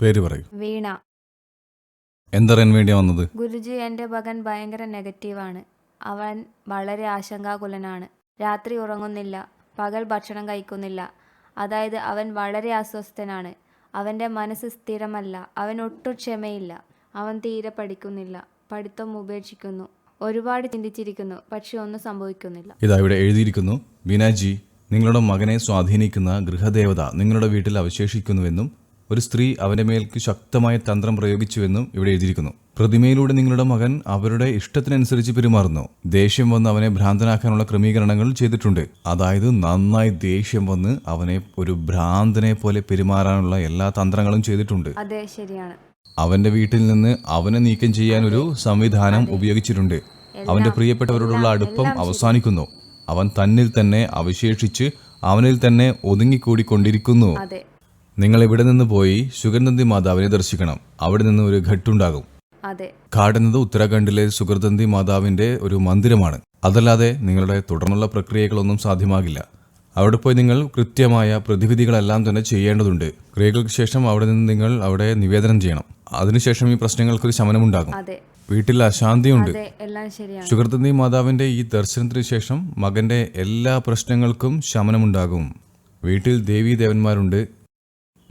പേര് പറയൂ. വീണ. എന്തറിയാൻ വേണ്ടിയാ വന്നത്? ഗുരുജി എന്റെ മകൻ ഭയങ്കര നെഗറ്റീവാണ് അവൻ വളരെ ആശങ്കാകുലനാണ്. രാത്രി ഉറങ്ങുന്നില്ല പകൽ ഭക്ഷണം കഴിക്കുന്നില്ല. അതായത് അവൻ വളരെ അസ്വസ്ഥനാണ്. അവന്റെ മനസ്സ് സ്ഥിരമല്ല അവൻ ഒട്ടും ക്ഷമയില്ല. അവൻ തീരെ പഠിക്കുന്നില്ല പഠിത്തം ഉപേക്ഷിക്കുന്നു ഒരുപാട് ചിന്തിച്ചിരിക്കുന്നു പക്ഷെ ഒന്നും സംഭവിക്കുന്നില്ല. ഇതാ ഇവിടെ എഴുതിയിരിക്കുന്നു ബീനാജി നിങ്ങളുടെ മകനെ സ്വാധീനിക്കുന്ന ഗൃഹദേവത നിങ്ങളുടെ വീട്ടിൽ അവശേഷിക്കുന്നുവെന്നും ഒരു സ്ത്രീ അവന്റെ മേൽക്ക് ശക്തമായ തന്ത്രം പ്രയോഗിച്ചുവെന്നും ഇവിടെ എഴുതിയിരിക്കുന്നു. പ്രതിമയിലൂടെ നിങ്ങളുടെ മകൻ അവരുടെ ഇഷ്ടത്തിനനുസരിച്ച് പെരുമാറുന്നു. ദേഷ്യം വന്ന് അവനെ ഭ്രാന്തനാക്കാനുള്ള ക്രമീകരണങ്ങൾ ചെയ്തിട്ടുണ്ട്. അതായത് നന്നായി ദേഷ്യം വന്ന് അവനെ ഒരു ഭ്രാന്തനെ പോലെ പെരുമാറാനുള്ള എല്ലാ തന്ത്രങ്ങളും ചെയ്തിട്ടുണ്ട്. അതെ ശരിയാണ്. അവന്റെ വീട്ടിൽ നിന്ന് അവനെ നീക്കം ചെയ്യാൻ ഒരു സംവിധാനം ഉപയോഗിച്ചിട്ടുണ്ട്. അവന്റെ പ്രിയപ്പെട്ടവരോടുള്ള അടുപ്പം അവസാനിക്കുന്നു. അവൻ തന്നിൽ തന്നെ അവശേഷിച്ച് അവനിൽ തന്നെ ഒതുങ്ങിക്കൂടിക്കൊണ്ടിരിക്കുന്നു. അതെ. നിങ്ങൾ ഇവിടെ നിന്ന് പോയി സുഗന്ധന്തി മാതാവിനെ ദർശിക്കണം. അവിടെ നിന്ന് ഒരു ഘട്ടുണ്ടാകും. അതെ. ഘാട്ട് എന്നത് ഉത്തരാഖണ്ഡിലെ സുഗന്ധന്തി മാതാവിന്റെ ഒരു മന്ദിരമാണ്. അതല്ലാതെ നിങ്ങളുടെ തുടർന്നുള്ള പ്രക്രിയകളൊന്നും സാധ്യമാകില്ല. അവിടെ പോയി നിങ്ങൾ കൃത്യമായ പ്രതിവിധികളെല്ലാം തന്നെ ചെയ്യേണ്ടതുണ്ട്. ക്രിയകൾക്ക് ശേഷം അവിടെ നിന്ന് നിങ്ങൾ അവിടെ നിവേദനം ചെയ്യണം. അതിനുശേഷം ഈ പ്രശ്നങ്ങൾക്ക് പ്രശ്നങ്ങൾക്കൊരു ശമനമുണ്ടാകും. വീട്ടിൽ അശാന്തിയുണ്ട്. സുഹൃത്തുന്തി മാതാവിന്റെ ഈ ദർശനത്തിന് ശേഷം മകന്റെ എല്ലാ പ്രശ്നങ്ങൾക്കും ശമനമുണ്ടാകും. വീട്ടിൽ ദേവീ ദേവന്മാരുണ്ട്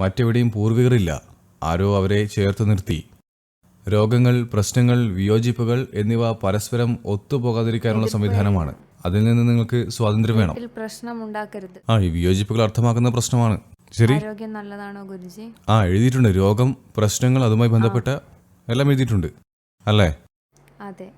മറ്റെവിടെയും പൂർവികരില്ല. ആരോ അവരെ ചേർത്ത് നിർത്തി. രോഗങ്ങൾ പ്രശ്നങ്ങൾ വിയോജിപ്പുകൾ എന്നിവ പരസ്പരം ഒത്തുപോകാതിരിക്കാനുള്ള സംവിധാനമാണ്. അതിൽ നിന്ന് നിങ്ങൾക്ക് സ്വാതന്ത്ര്യം വേണം. പ്രശ്നം ഉണ്ടാക്കരുത്. ആ ഈ വിയോജിപ്പുകൾ അർത്ഥമാക്കുന്ന പ്രശ്നമാണ്. ശരി? നല്ലതാണോ ഗുരുജി? ആ എഴുതിയിട്ടുണ്ട്. രോഗം പ്രശ്നങ്ങൾ അതുമായി ബന്ധപ്പെട്ട എല്ലാം എഴുതിയിട്ടുണ്ട്. അല്ലേ? അതെ.